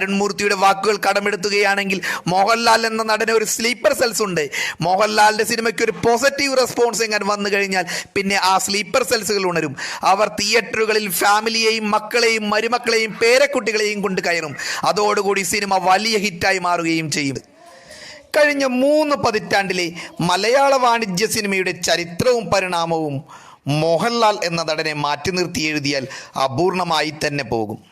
തരുൺമൂർത്തിയുടെ വാക്കുകൾ കടമെടുത്തുകയാണെങ്കിൽ മോഹൻലാൽ എന്ന നടന് ഒരു സ്ലീപ്പർ സെൽസ് ഉണ്ട്. മോഹൻലാലിന്റെ സിനിമയ്ക്ക് ഒരു പോസിറ്റീവ് റെസ്പോൺസ് എങ്ങനെ വന്നു കഴിഞ്ഞാൽ പിന്നെ ആ സ്ലീപ്പർ സെൽസുകൾ ഉണരും. അവർ തിയേറ്ററുകളിൽ ഫാമിലിയെയും മക്കളെയും മരുമക്കളെയും പേരക്കുട്ടികളെയും കൊണ്ട് കയറും. അതോടുകൂടി സിനിമ വലിയ ഹിറ്റായി മാറുകയും ചെയ്യും. കഴിഞ്ഞ മൂന്ന് പതിറ്റാണ്ടിലെ മലയാള വാണിജ്യ സിനിമയുടെ ചരിത്രവും പരിണാമവും മോഹൻലാൽ എന്ന നടനെ മാറ്റി നിർത്തി എഴുതിയാൽ അപൂർണമായി തന്നെ പോകും.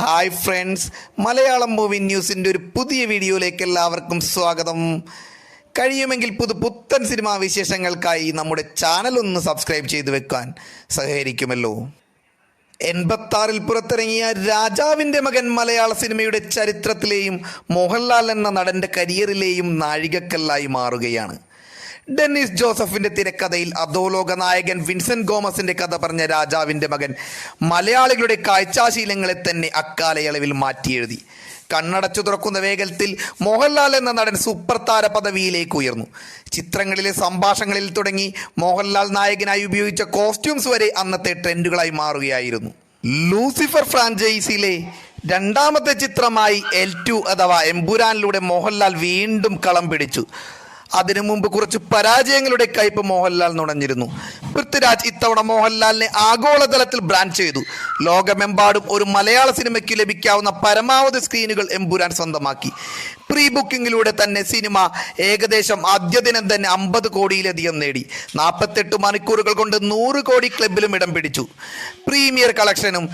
ഹായ് ഫ്രണ്ട്സ് മലയാളം മൂവി ന്യൂസിന്റെ ഒരു പുതിയ വീഡിയോയിലേക്ക് എല്ലാവർക്കും സ്വാഗതം. കഴിയുമെങ്കിൽ പുതു പുത്തൻ സിനിമാ വിശേഷങ്ങൾക്കായി നമ്മുടെ ചാനൽ ഒന്ന് സബ്സ്ക്രൈബ് ചെയ്തു വെക്കാൻ സഹകരിക്കുമല്ലോ. എൺപത്താറിൽ പുറത്തിറങ്ങിയ രാജാവിന്റെ മകൻ മലയാള സിനിമയുടെ ചരിത്രത്തിലെയും മോഹൻലാൽ എന്ന നടന്റെ കരിയറിലെയും നാഴികക്കല്ലായി മാറുകയാണ്. ഡെന്നിസ് ജോസഫിന്റെ തിരക്കഥയിൽ അധോലോക നായകൻ വിൻസെന്റ് ഗോമസിന്റെ കഥ പറഞ്ഞ രാജാവിന്റെ മകൻ മലയാളികളുടെ കാഴ്ചാശീലങ്ങളെ തന്നെ അക്കാലയളവിൽ മാറ്റിയെഴുതി. കണ്ണടച്ചു തുറക്കുന്ന വേഗത്തിൽ മോഹൻലാൽ എന്ന നടൻ സൂപ്പർ താര പദവിയിലേക്ക് ഉയർന്നു. ചിത്രങ്ങളിലെ സംഭാഷണങ്ങളിൽ തുടങ്ങി മോഹൻലാൽ നായകനായി ഉപയോഗിച്ച കോസ്റ്റ്യൂംസ് വരെ അന്നത്തെ ട്രെൻഡുകളായി മാറുകയായിരുന്നു. ലൂസിഫർ ഫ്രാഞ്ചൈസിയിലെ രണ്ടാമത്തെ ചിത്രമായി എൽ ടു അഥവാ എംപുരാനിലൂടെ മോഹൻലാൽ വീണ്ടും കളം പിടിച്ചു. അതിനു മുമ്പ് കുറച്ച് പരാജയങ്ങളുടെ കയ്പ് മോഹൻലാൽ നുണഞ്ഞിരുന്നു. പൃഥ്വിരാജ് ഇത്തവണ മോഹൻലാലിനെ ആഗോളതലത്തിൽ ബ്രാൻഡ് ചെയ്തു. ലോകമെമ്പാടും ഒരു മലയാള സിനിമയ്ക്ക് ലഭിക്കാവുന്ന പരമാവധി സ്ക്രീനുകൾ എമ്പുരാൻ സ്വന്തമാക്കി. പ്രീ ബുക്കിങ്ങിലൂടെ തന്നെ സിനിമ ഏകദേശം ആദ്യ ദിനം തന്നെ അമ്പത് കോടിയിലധികം നേടി. നാൽപ്പത്തെട്ട് മണിക്കൂറുകൾ കൊണ്ട് നൂറ് കോടി ക്ലബിലും ഇടം പിടിച്ചു. പ്രീമിയർ കളക്ഷനും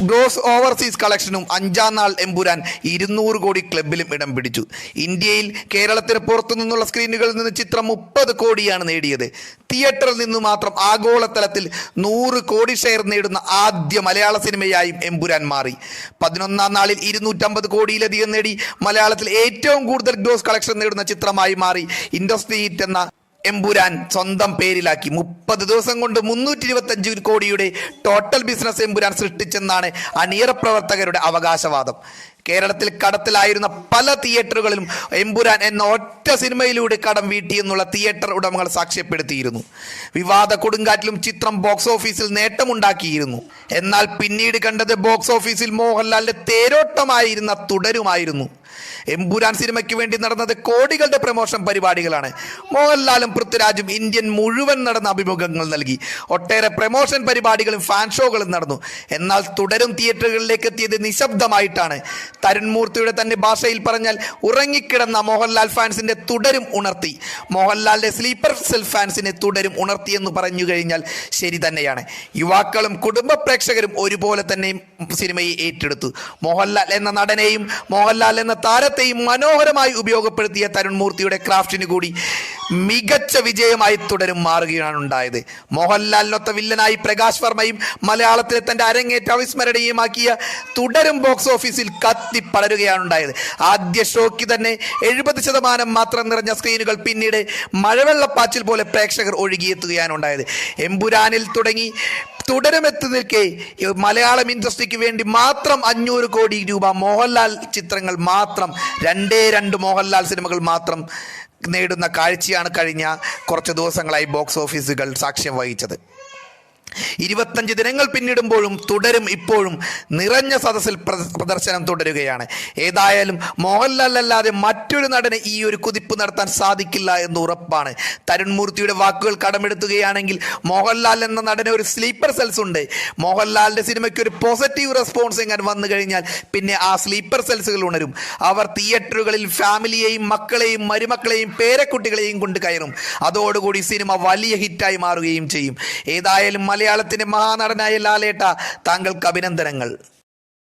ഗ്രോസ് ഓവർസീസ് കളക്ഷനും അഞ്ചാം നാൾ എമ്പുരാൻ ഇരുന്നൂറ് കോടി ക്ലബിലും ഇടം പിടിച്ചു. ഇന്ത്യയിൽ കേരളത്തിന് പുറത്തു നിന്നുള്ള സ്ക്രീനുകളിൽ നിന്ന് ചിത്രം മുപ്പത് കോടിയാണ് നേടിയത്. തിയേറ്ററിൽ നിന്ന് മാത്രം ആഗോളതലത്തിൽ നൂറ് കോടി ഷെയർ നേടുന്ന ആദ്യ മലയാള സിനിമയായും എമ്പുരാൻ മാറി. പതിനൊന്നാം നാളിൽ ഇരുന്നൂറ്റമ്പത് കോടിയിലധികം നേടി. മലയാളത്തിൽ ഏറ്റവും കൂടുതൽ ഗ്രോസ് കളക്ഷൻ നേടുന്ന ചിത്രമായി മാറി ഇൻഡസ്ട്രി ഹിറ്റ് എന്ന എമ്പുരാൻ സ്വന്തം പേരിലാക്കി. മുപ്പത് ദിവസം കൊണ്ട് മുന്നൂറ്റി ഇരുപത്തി അഞ്ച് കോടിയുടെ ടോട്ടൽ ബിസിനസ് എമ്പുരാൻ സൃഷ്ടിച്ചെന്നാണ് അണിയറ പ്രവർത്തകരുടെ അവകാശവാദം. കേരളത്തിൽ കടത്തിലായിരുന്ന പല തിയേറ്ററുകളിലും എമ്പുരാൻ എന്ന ഒറ്റ സിനിമയിലൂടെ കടം വീട്ടിയെന്നുള്ള തിയേറ്റർ ഉടമകൾ സാക്ഷ്യപ്പെടുത്തിയിരുന്നു. വിവാദ കൊടുങ്കാറ്റിലും ചിത്രം ബോക്സ് ഓഫീസിൽ നേട്ടമുണ്ടാക്കിയിരുന്നു. എന്നാൽ പിന്നീട് കണ്ടത് ബോക്സ് ഓഫീസിൽ മോഹൻലാലിന്റെ തേരോട്ടമായിരുന്ന തുടരുമായിരുന്നു. എമ്പുരാൻ സിനിമയ്ക്ക് വേണ്ടി നടന്നത് കോടികളുടെ പ്രമോഷൻ പരിപാടികളാണ്. മോഹൻലാലും പൃഥ്വിരാജും ഇന്ത്യൻ മുഴുവൻ നടന്ന അഭിമുഖങ്ങൾ നൽകി. ഒട്ടേറെ പ്രമോഷൻ പരിപാടികളും ഫാൻ ഷോകളും നടന്നു. എന്നാൽ തുടരും തിയേറ്ററുകളിലേക്ക് എത്തിയത് നിശബ്ദമായിട്ടാണ്. തരുൺമൂർത്തിയുടെ തന്നെ ഭാഷയിൽ പറഞ്ഞാൽ ഉറങ്ങിക്കിടന്ന മോഹൻലാൽ ഫാൻസിന്റെ തുടരും ഉണർത്തി. മോഹൻലാലിന്റെ സ്ലീപ്പർ സെൽ ഫാൻസിനെ തുടരും ഉണർത്തി എന്ന് പറഞ്ഞു കഴിഞ്ഞാൽ ശരി തന്നെയാണ്. യുവാക്കളും കുടുംബ പ്രേക്ഷകരും ഒരുപോലെ തന്നെ സിനിമയെ ഏറ്റെടുത്തു. മോഹൻലാൽ എന്ന നടനെയും മോഹൻലാൽ എന്ന താരത്തെയും മനോഹരമായി ഉപയോഗപ്പെടുത്തിയ തരുൺ മൂർത്തിയുടെ ക്രാഫ്റ്റിന് കൂടി മികച്ച വിജയമായി തുടരും മാറുകയാണ് ഉണ്ടായത്. മോഹൻലാലിനൊത്ത വില്ലനായി പ്രകാശ് വർമ്മയും മലയാളത്തിലെ തന്റെ അരങ്ങേറ്റ അവിസ്മരണീയമാക്കിയ തുടരും ബോക്സ് ഓഫീസിൽ കത്തി പടരുകയാണ് ഉണ്ടായത്. ആദ്യ ഷോയ്ക്ക് തന്നെ എഴുപത് ശതമാനം മാത്രം നിറഞ്ഞ സ്ക്രീനുകൾ പിന്നീട് മഴവെള്ളപ്പാച്ചിൽ പോലെ പ്രേക്ഷകർ ഒഴുകിയെത്തുകയാണ് ഉണ്ടായത്. എമ്പുരാനിൽ തുടങ്ങി തുടരുമെത്തി നിൽക്കെ. മലയാളം ഇൻഡസ്ട്രിക്ക് വേണ്ടി മാത്രം അഞ്ഞൂറ് കോടി രൂപ മോഹൻലാൽ ചിത്രങ്ങൾ മാത്രം രണ്ടേ രണ്ട് മോഹൻലാൽ സിനിമകൾ മാത്രം നേടുന്ന കാഴ്ചയാണ് കഴിഞ്ഞ കുറച്ച് ദിവസങ്ങളായി ബോക്സ് ഓഫീസുകൾ സാക്ഷ്യം വഹിച്ചത്. ഇരുപത്തഞ്ച് ദിനങ്ങൾ പിന്നിടുമ്പോഴും തുടരും ഇപ്പോഴും നിറഞ്ഞ സദസ്സിൽ പ്ര- പ്രദർശനം തുടരുകയാണ്. ഏതായാലും മോഹൻലാൽ അല്ലാതെ മറ്റൊരു നടന് ഈ ഒരു കുതിപ്പ് നടത്താൻ സാധിക്കില്ല എന്ന് ഉറപ്പാണ്. തരുൺമൂർത്തിയുടെ വാക്കുകൾ കടമെടുത്തുകയാണെങ്കിൽ മോഹൻലാൽ എന്ന നടന് ഒരു സ്ലീപ്പർ സെൽസ് ഉണ്ട്. മോഹൻലാലിന്റെ സിനിമയ്ക്ക് ഒരു പോസിറ്റീവ് റെസ്പോൺസ് എങ്ങനെ വന്നു കഴിഞ്ഞാൽ പിന്നെ ആ സ്ലീപ്പർ സെൽസുകൾ ഉണരും. അവർ തിയേറ്ററുകളിൽ ഫാമിലിയെയും മക്കളെയും മരുമക്കളെയും പേരക്കുട്ടികളെയും കൊണ്ട് കയറും. അതോടുകൂടി സിനിമ വലിയ ഹിറ്റായി മാറുകയും ചെയ്യും. ഏതായാലും മലയാളത്തിന്റെ മഹാനടനായ ലാലേട്ട താങ്കൾക്ക് അഭിനന്ദനങ്ങൾ.